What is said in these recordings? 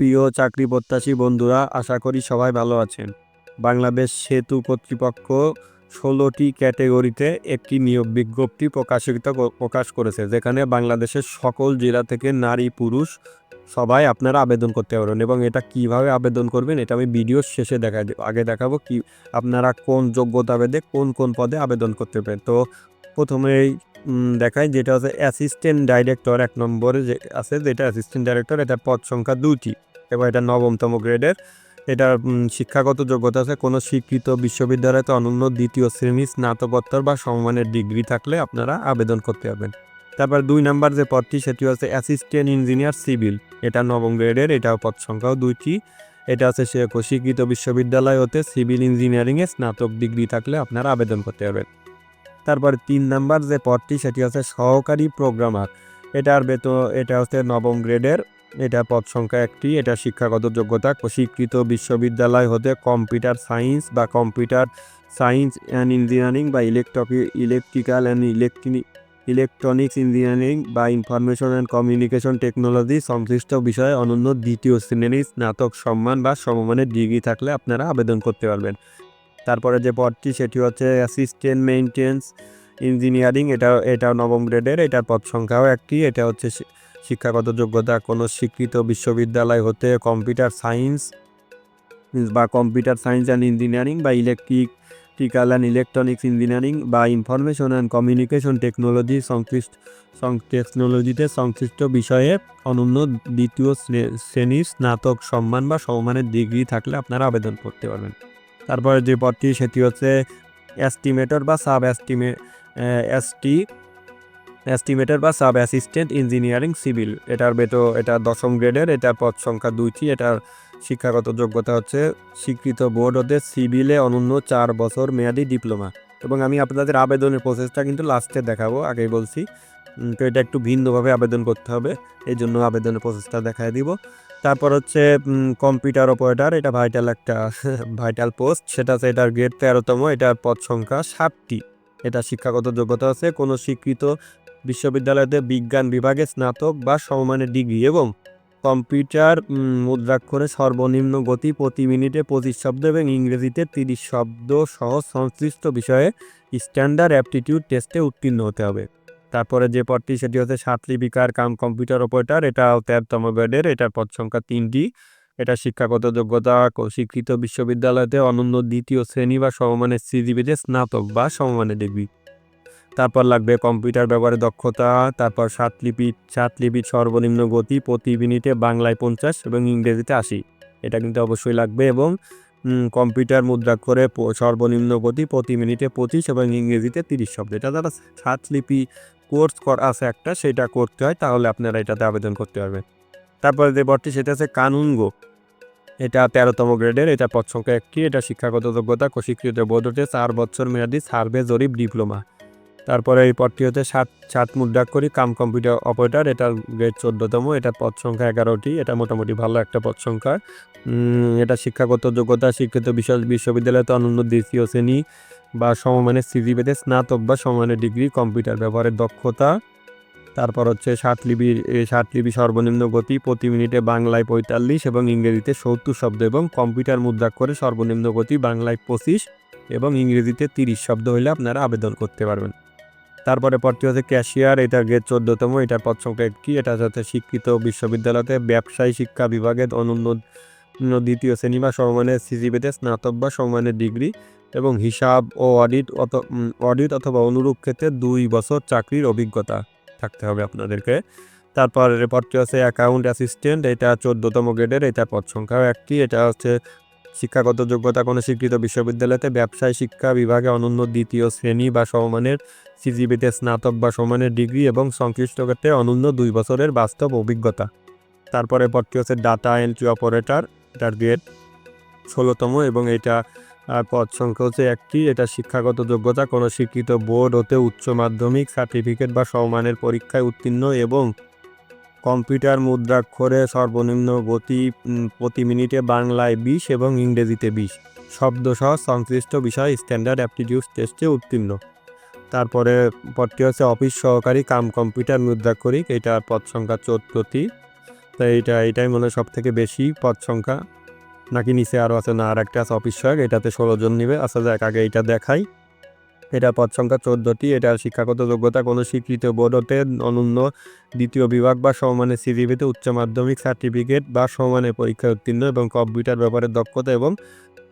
প্রিয় চাকরি প্রত্যাশী বন্ধুরা, আশা করি সবাই ভালো আছেন। বাংলাদেশ সেতু কর্তৃপক্ষ ষোলোটি ক্যাটেগরিতে একটি নিয়োগ বিজ্ঞপ্তি প্রকাশিত প্রকাশ করেছে, যেখানে বাংলাদেশের সকল জেলা থেকে নারী, পুরুষ সবাই আপনারা আবেদন করতে পারবেন এবং এটা কীভাবে আবেদন করবেন এটা আমি ভিডিওর শেষে দেখা, আগে দেখাবো কি আপনারা কোন যোগ্যতা ভেদে কোন কোন পদে আবেদন করতে পারেন তো প্রথমেই দেখায় যেটা হচ্ছে অ্যাসিস্ট্যান্ট ডাইরেক্টর এক নম্বরে যে আছে, যেটা অ্যাসিস্ট্যান্ট ডাইরেক্টর এটা পদ সংখ্যা দুইটি। এবং এটা নবমতম গ্রেডের এটা শিক্ষাগত যোগ্যতা আছে, কোনো স্বীকৃত বিশ্ববিদ্যালয়তে অনন্য দ্বিতীয় শ্রেণি, স্নাতকোত্তর বা সমমানের ডিগ্রি থাকলে আপনারা আবেদন করতে পারবেন। তারপর দুই নাম্বার যে পদটি, সেটি হচ্ছে অ্যাসিস্ট্যান্ট ইঞ্জিনিয়ার সিভিল। এটা নবম গ্রেডের এটাও পদ সংখ্যাও দুইটি। এটা আছে সে স্বীকৃত বিশ্ববিদ্যালয় হতে সিভিল ইঞ্জিনিয়ারিংয়ে স্নাতক ডিগ্রি থাকলে আপনারা আবেদন করতে পারবেন। তারপর তিন নাম্বার যে পদটি, সেটি হচ্ছে সহকারী প্রোগ্রামার। এটার বেতন, এটা হচ্ছে নবম গ্রেডের এটা পদ সংখ্যা একটি, এটা শিক্ষাগত যোগ্যতা। স্বীকৃত বিশ্ববিদ্যালয় হতে কম্পিউটার সায়েন্স বা কম্পিউটার সায়েন্স অ্যান্ড ইঞ্জিনিয়ারিং বা electric, electrical and electronic electronics engineering বা ইনফরমেশন অ্যান্ড কমিউনিকেশন টেকনোলজি সংশ্লিষ্ট বিষয়ে অনন্য দ্বিতীয় শ্রেণির স্নাতক সম্মান বা সমমানের ডিগ্রি থাকলে আপনারা আবেদন করতে পারবেন। তারপরে যে পদটি, সেটি হচ্ছে অ্যাসিস্ট্যান্ট মেইনটেন্স ইঞ্জিনিয়ারিং। এটা এটা নবম গ্রেডের, এটার পদ সংখ্যাও একটি, এটা হচ্ছে শিক্ষাগত যোগ্যতা কোনো স্বীকৃত বিশ্ববিদ্যালয় হতে কম্পিউটার সায়েন্স বা কম্পিউটার সায়েন্স অ্যান্ড ইঞ্জিনিয়ারিং বা ইলেকট্রিক্যাল অ্যান্ড ইলেকট্রনিক্স ইঞ্জিনিয়ারিং বা ইনফরমেশন অ্যান্ড কমিউনিকেশন টেকনোলজি সংশ্লিষ্ট টেকনোলজিতে সংশ্লিষ্ট বিষয়ে অনন্য দ্বিতীয় শ্রে- শ্রেণির স্নাতক সম্মান বা সম্মানের ডিগ্রি থাকলে আপনারা আবেদন করতে পারবেন। তারপরে যে পদটি সেটি হচ্ছে এস্টিমেটর বা সাব এস্টিমে এসটি এস্টিমেটর বা সাব অ্যাসিস্ট্যান্ট ইঞ্জিনিয়ারিং সিভিল এটার বেতো এটা দশম গ্রেডের এটা পদ সংখ্যা দুইটি। এটার শিক্ষাগত যোগ্যতা হচ্ছে স্বীকৃত বোর্ড হতে সিভিলে অনন্য চার বছর মেয়াদি ডিপ্লোমা এবং আমি আপনাদের আবেদনের প্রসেসটা কিন্তু লাস্টে দেখাবো, আগেই বলছি। তো এটা একটু ভিন্নভাবে আবেদন করতে হবে এই জন্য আবেদনের প্রসেসটা দেখায় দিব। তারপর হচ্ছে কম্পিউটার অপারেটার এটা ভাইটাল একটা ভাইটাল পোস্ট সেটা হচ্ছে এটার গ্রেড তেরোতম, এটার পদ সংখ্যা সাতটি। এটা শিক্ষাগত যোগ্যতা আছে, কোনো স্বীকৃত বিশ্ববিদ্যালয়তে বিজ্ঞান বিভাগে স্নাতক বা সমমানের ডিগ্রি এবং কম্পিউটার মুদ্রাক্ষরে সর্বনিম্ন গতি প্রতি মিনিটে পঁচিশ শব্দ এবং ইংরেজিতে তিরিশ শব্দ সহ সংশ্লিষ্ট বিষয়ে স্ট্যান্ডার্ড অ্যাপটিটিউড টেস্টে উত্তীর্ণ হতে হবে। তারপরে যে পদটি, সেটি হচ্ছে সাতলিপিকার কাম কম্পিউটার অপারেটার। এটা তেরোতম গ্রেডের, এটার পদ সংখ্যা তিনটি। এটা শিক্ষাগত যোগ্যতা স্বীকৃত বিশ্ববিদ্যালয়তে অনন্য দ্বিতীয় শ্রেণি বা সমমানের সিজিবিতে স্নাতক বা সমমানের ডিগ্রি। তারপর লাগবে কম্পিউটার ব্যবহারে দক্ষতা, তারপর সাতলিপি সাতলিপির সর্বনিম্ন গতি প্রতি মিনিটে বাংলায় পঞ্চাশ এবং ইংরেজিতে আশি। এটা কিন্তু অবশ্যই লাগবে এবং কম্পিউটার মুদ্রাক্ষরে প- সর্বনিম্ন গতি প্রতি মিনিটে পঁচিশ এবং ইংরেজিতে তিরিশ শব্দ। এটা যারা সাতলিপি কোর্স করা, আছে একটা, সেটা করতে হয়, তাহলে আপনারা এটাতে আবেদন করতে পারবেন। তারপরে যে বটটি সেটা হচ্ছে কানুনগো। এটা তেরোতম গ্রেডের, এটা পদ সংখ্যা একটি, এটা শিক্ষাগত যোগ্যতা স্বীকৃত বোর্ড হতে চার বছর মেয়াদী সার্ভে জরিপ ডিপ্লোমা। তারপরে এই পদটি হচ্ছে সাত সাত মুদ্রাক্ষরী কাম কম্পিউটার অপারেটর এটার গ্রেড চোদ্দতম এটার পদ সংখ্যা এগারোটি, এটা মোটামুটি ভালো একটা পদ সংখ্যা। এটা শিক্ষাগত যোগ্যতা স্বীকৃত বিশ্ব বিশ্ববিদ্যালয়তে অনন্য দ্বিতীয় শ্রেণি বা সমমানের সিজিপিতে স্নাতক বা সমমানের ডিগ্রি, কম্পিউটার ব্যবহারের দক্ষতা। তারপর হচ্ছে ষাট এ ষাট লিপি সর্বনিম্ন গতি, প্রতি মিনিটে বাংলায় পঁয়তাল্লিশ এবং ইংরেজিতে সত্তর শব্দ এবং কম্পিউটার মুদ্রাক্ষরে সর্বনিম্ন গতি বাংলায় পঁচিশ এবং ইংরেজিতে তিরিশ শব্দ হলে আপনারা আবেদন করতে পারবেন। তারপরে পদটি হচ্ছে ক্যাশিয়ার এটা গ্রেড চোদ্দতম, এটার পদ সংখ্যা একটি এটা হচ্ছে শিক্ষিত বিশ্ববিদ্যালয়তে ব্যবসায়ী শিক্ষা বিভাগের অনন্য অন্য দ্বিতীয় শ্রেণি বা সমমানের সিজিপিতে স্নাতক বা সমমানের ডিগ্রি এবং হিসাব ও অডিট অত অডিট অথবা অনুরূপ ক্ষেত্রে দুই বছর চাকরির অভিজ্ঞতা থাকতে হবে আপনাদেরকে। তারপর রিপোর্টটি হচ্ছে অ্যাকাউন্ট অ্যাসিস্ট্যান্ট এটা চোদ্দতম গ্রেডের এটা পদ সংখ্যাও একটি, এটা হচ্ছে শিক্ষাগত যোগ্যতা কোনো স্বীকৃত বিশ্ববিদ্যালয়তে ব্যবসায় শিক্ষা বিভাগে অনন্য দ্বিতীয় শ্রেণি বা সমমানের সিজিবিতে স্নাতক বা সমানের ডিগ্রি এবং সংশ্লিষ্ট ক্ষেত্রে অনন্য দুই বছরের বাস্তব অভিজ্ঞতা। তারপরে পদটি হচ্ছে ডাটা এন্ট্রি অপারেটর, এটার গ্রেড ষোলোতম এবং এটা পদ সংখ্যা হচ্ছে একটি। এটা শিক্ষাগত যোগ্যতা কোনো স্বীকৃত বোর্ড হতে উচ্চ মাধ্যমিক, সার্টিফিকেট বা সমমানের পরীক্ষায় উত্তীর্ণ এবং কম্পিউটার মুদ্রাক্ষরে সর্বনিম্ন গতি প্রতি মিনিটে বাংলায় বিশ এবং ইংরেজিতে বিশ। শব্দসহ সংশ্লিষ্ট বিষয় স্ট্যান্ডার্ড অ্যাপটিটিউড টেস্টে উত্তীর্ণ। তারপরে পদটি হচ্ছে অফিস সহকারী কাম কম্পিউটার মুদ্রাক্ষরিক, এটা পদ সংখ্যা চোদ্দটি তো এইটা এটাই মনে হয় সব থেকে বেশি পদ সংখ্যা। নাকি নিচে আরও আছে না আর একটা আছে অফিস সহায়ক, এটাতে ষোলো জন নিবে। আচ্ছা যাক, আগে এটা দেখাই। এটা পদ সংখ্যা চোদ্দোটি, এটা শিক্ষাগত যোগ্যতা, কোনো স্বীকৃত বোর্ডতে অনন্য। দ্বিতীয় বিভাগ বা সমমানের সিজিপিতে উচ্চ মাধ্যমিক সার্টিফিকেট বা সমমানের পরীক্ষায় উত্তীর্ণ এবং কম্পিউটার ব্যাপারে দক্ষতা এবং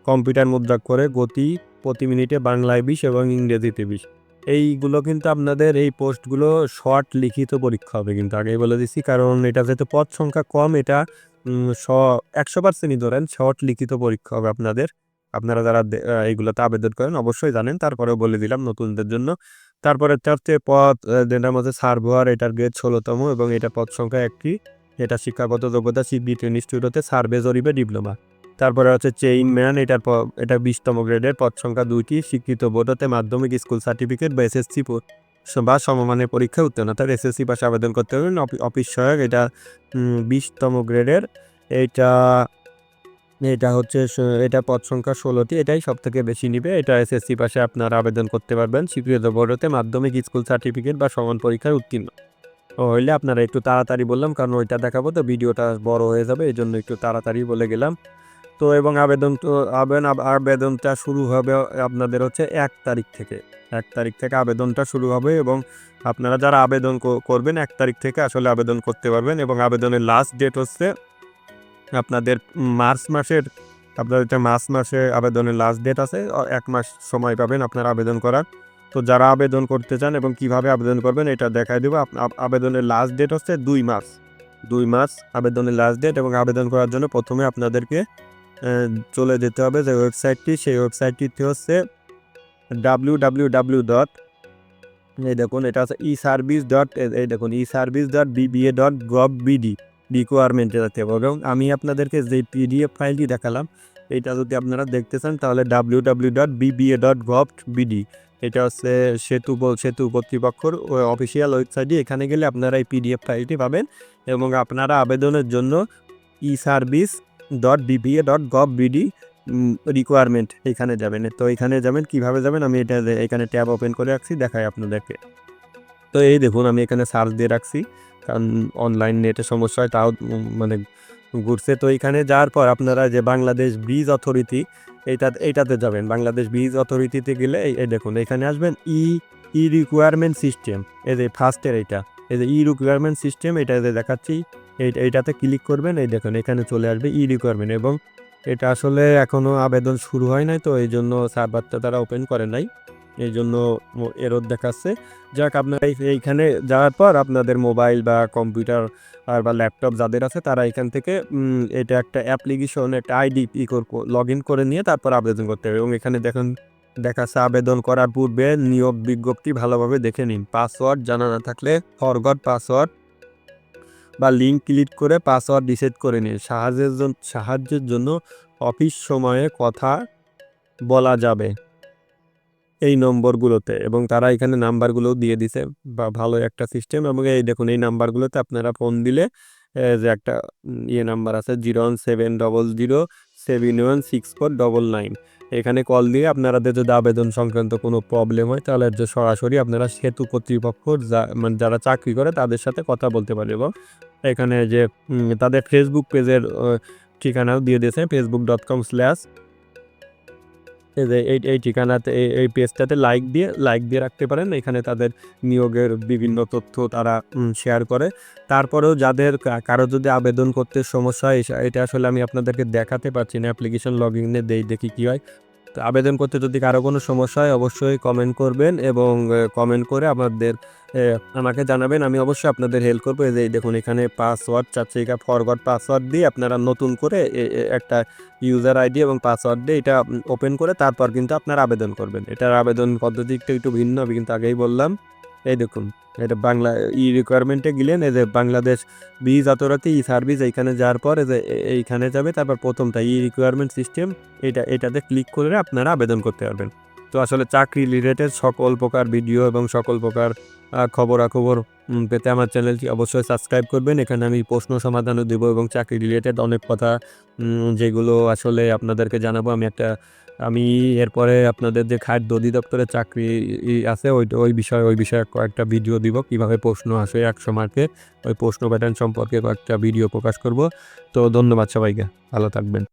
কম্পিউটার মুদ্রা করে গতি, প্রতি মিনিটে বাংলায় বিশ এবং ইংরেজিতে বিশ। এইগুলো কিন্তু আপনাদের এই পোস্টগুলো শর্ট লিখিত পরীক্ষা হবে কিন্তু, আগেই বলে দিচ্ছি কারণ এটা যেহেতু পদ সংখ্যা কম, এটা শ, একশো পার্সেন্টই ধরেন, শর্ট লিখিত পরীক্ষা হবে আপনাদের। আপনারা যারা এইগুলোতে আবেদন করেন অবশ্যই জানেন। তারপরেও বলে দিলাম নতুনদের জন্য। তারপরে হচ্ছে আহ, যেটার মধ্যে সার্ভার এটার গ্রেড ষোলোতম এবং এটা পদ সংখ্যা একটি এটা শিক্ষাগত যোগ্যতা সিবিটি ইনস্টিটিউট হতে সার্ভে জরিপে ডিপ্লোমা। তারপরে হচ্ছে চেইন ম্যান এটার এটা বিশতম গ্রেডের পদ সংখ্যা দুইটি। স্বীকৃত বোর্ড হতে মাধ্যমিক স্কুল সার্টিফিকেট বা এসএসসি বা সমমানের পরীক্ষায় উত্তীর্ণ। তার এসএসসি পাশে আবেদন করতে অফি- অফিস সহায়ক এটা বিশতম গ্রেডের এইটা এটা হচ্ছে এটা পদ সংখ্যা ষোলোটি, এটাই সব থেকে বেশি নিবে। এটা এসএসসি পাশে আপনারা আবেদন করতে পারবেন। স্বীকৃত বোর্ড হতে মাধ্যমিক স্কুল সার্টিফিকেট বা সমান পরীক্ষায় উত্তীর্ণ। হইলে আপনারা একটু তাড়াতাড়ি বললাম, কারণ ওইটা দেখাবো তো ভিডিওটা বড় হয়ে যাবে এই জন্য একটু তাড়াতাড়ি বলে গেলাম। তো এবং আবেদন তো আবেদন আবেদনটা শুরু হবে আপনাদের হচ্ছে এক তারিখ থেকে। এক তারিখ থেকে আবেদনটা শুরু হবে এবং আপনারা যারা আবেদন করবেন, এক তারিখ থেকে আসলে আবেদন করতে পারবেন এবং আবেদনের লাস্ট ডেট হচ্ছে আপনাদের মার্চ মাসের, আপনাদের এটা মার্চ মাসে আবেদনের লাস্ট ডেট আছে এক মাস সময় পাবেন আপনার আবেদন করার। তো যারা আবেদন করতে চান এবং কীভাবে আবেদন করবেন এটা দেখাই দেবো। আবেদনের লাস্ট ডেট হচ্ছে দুই মাস দুই মাস আবেদনের লাস্ট ডেট এবং আবেদন করার জন্য প্রথমে আপনাদেরকে চলে যেতে হবে যে ওয়েবসাইটটি। সেই ওয়েবসাইটটিতে হচ্ছে ডাব্লিউ ডাব্লিউ ডাব্লিউ ডট এই দেখুন, এটা হচ্ছে ই সার্ভিস ডট এই দেখুন e service dot BBA dot gov BD রিকোয়ারমেন্টে যেতে এবং আমি আপনাদেরকে যে পিডিএফ ফাইলটি দেখালাম, এটা যদি আপনারা দেখতে চান, তাহলে W W dot BBA dot gov BD এটা হচ্ছে সেতু সেতু কর্তৃপক্ষর অফিসিয়াল ওয়েবসাইটে এখানে গেলে আপনারা এই পিডিএফ ফাইলটি পাবেন। এবং আপনারা আবেদনের জন্য e service dot BBA dot gov BD requirement এখানে যাবেন। তো এখানে যাবেন, কীভাবে যাবেন? আমি এটা এখানে ট্যাব ওপেন করে রাখছি, দেখাই আপনাদেরকে। তো এই দেখুন, আমি এখানে সার্চ দিয়ে রাখছি। কারণ অনলাইন নেটে সমস্যা হয়, তাও মানে ঘুরছে। তো এখানে যাওয়ার পর আপনারা যে বাংলাদেশ ব্রিজ অথরিটি এইটা, এইটাতে যাবেন। বাংলাদেশ ব্রিজ অথরিটিতে গেলে এই দেখুন, এখানে আসবেন ই ই রিকোয়ারমেন্ট সিস্টেম এই যে ফার্স্টের এইটা, এই যে ই রিকোয়ারমেন্ট সিস্টেম এটা যে দেখাচ্ছি, এই, এইটাতে ক্লিক করবেন, এই দেখুন, এখানে চলে আসবে ই রিকোয়ারমেন্ট এবং এটা আসলে এখনও আবেদন শুরু হয় নাই, তো এই জন্য সার্ভারটা তারা ওপেন করে নাই। এই জন্য এরর দেখাচ্ছে। যাক, আপনারা এই- এইখানে যাওয়ার পর আপনাদের মোবাইল বা কম্পিউটার আর বা ল্যাপটপ যাদের আছে, তারা এখান থেকে এটা একটা অ্যাপ্লিকেশন, একটা আইডি ই লগ ইন করে নিয়ে তারপর আবেদন করতে হবে। এবং এখানে দেখুন, দেখাচ্ছে আবেদন করার পূর্বে নিয়োগ বিজ্ঞপ্তি ভালোভাবে দেখে নিন। পাসওয়ার্ড জানা না থাকলে ফরগট পাসওয়ার্ড বা লিঙ্ক ক্লিক করে পাসওয়ার্ড রিসেট করে নিন। সাহায্যের জন্য সাহায্যের জন্য অফিস সময়ে কথা বলা যাবে। এই নম্বরগুলোতে এবং তারা এখানে নাম্বারগুলো দিয়ে দিছে। বা ভালো একটা সিস্টেম এবং এই দেখুন, এই নাম্বারগুলোতে আপনারা ফোন দিলে যে একটা ইয়ে নাম্বার আছে zero one seven double zero, seven one six four double nine. এখানে কল দিয়ে আপনাদের যদি আবেদন সংক্রান্ত কোনো প্রবলেম হয়, তাহলে যে সরাসরি আপনারা সেতু কর্তৃপক্ষ যা- মানে যারা চাকরি করে, তাদের সাথে কথা বলতে পারে এবং এখানে যে তাদের ফেসবুক পেজের ঠিকানাও দিয়ে দিয়েছে ফেসবুক ডট কম স্ল্যাশ এই যে এই এই ঠিকানাতে, এই এই পেজটাতে লাইক দিয়ে লাইক দিয়ে রাখতে পারেন। এখানে তাদের নিয়োগের বিভিন্ন তথ্য তারা শেয়ার করে। তারপরেও যাদের কারও যদি আবেদন করতে সমস্যা হয় এটা আসলে আমি আপনাদেরকে দেখাতে পারছি না। অ্যাপ্লিকেশন লগ ইনে দেই, দেখি কী হয়। আবেদন করতে যদি কারও কোনো সমস্যা হয়, অবশ্যই কমেন্ট করবেন এবং কমেন্ট করে আপনাদের আমাকে জানাবেন। আমি অবশ্যই আপনাদের হেল্প করব। এই যে দেখুন, এখানে পাসওয়ার্ড চাচ্ছে ফরগট পাসওয়ার্ড দিয়ে আপনারা নতুন করে একটা ইউজার আইডি এবং পাসওয়ার্ড দিয়ে এটা ওপেন করে তারপর কিন্তু আপনারা আবেদন করবেন। এটার আবেদন পদ্ধতি একটু একটু ভিন্ন, আমি কিন্তু আগেই বললাম। এই দেখুন। এটা বাংলা, ই রিকোয়ারমেন্টে গেলেন, এই যে বাংলাদেশ বীজ অথরিটি ই সার্ভিস এইখানে যাওয়ার পর যে এইখানে যাবে, তারপর প্রথমটা ই রিকোয়ারমেন্ট সিস্টেম এটা, এটাতে ক্লিক করে আপনারা আবেদন করতে পারবেন। তো আসলে চাকরি রিলেটেড সকল প্রকার ভিডিও এবং সকল প্রকার খবরাখবর পেতে আমার চ্যানেলটি অবশ্যই সাবস্ক্রাইব করবেন। এখানে আমি প্রশ্ন সমাধানও দেবো এবং চাকরি রিলেটেড অনেক কথা যেগুলো আসলে আপনাদেরকে জানাব। আমি একটা, আমি এরপরে আপনাদের যে খাদ্য অধিদপ্তরের চাকরি আছে, ওই ওই বিষয়ে ওই বিষয়ে কয়েকটা ভিডিও দিব, কীভাবে প্রশ্ন আসে একশো মার্কে ওই প্রশ্ন প্যাটার্ন সম্পর্কে কয়েকটা ভিডিও প্রকাশ করব। তো ধন্যবাদ সবাইকে, ভালো থাকবেন।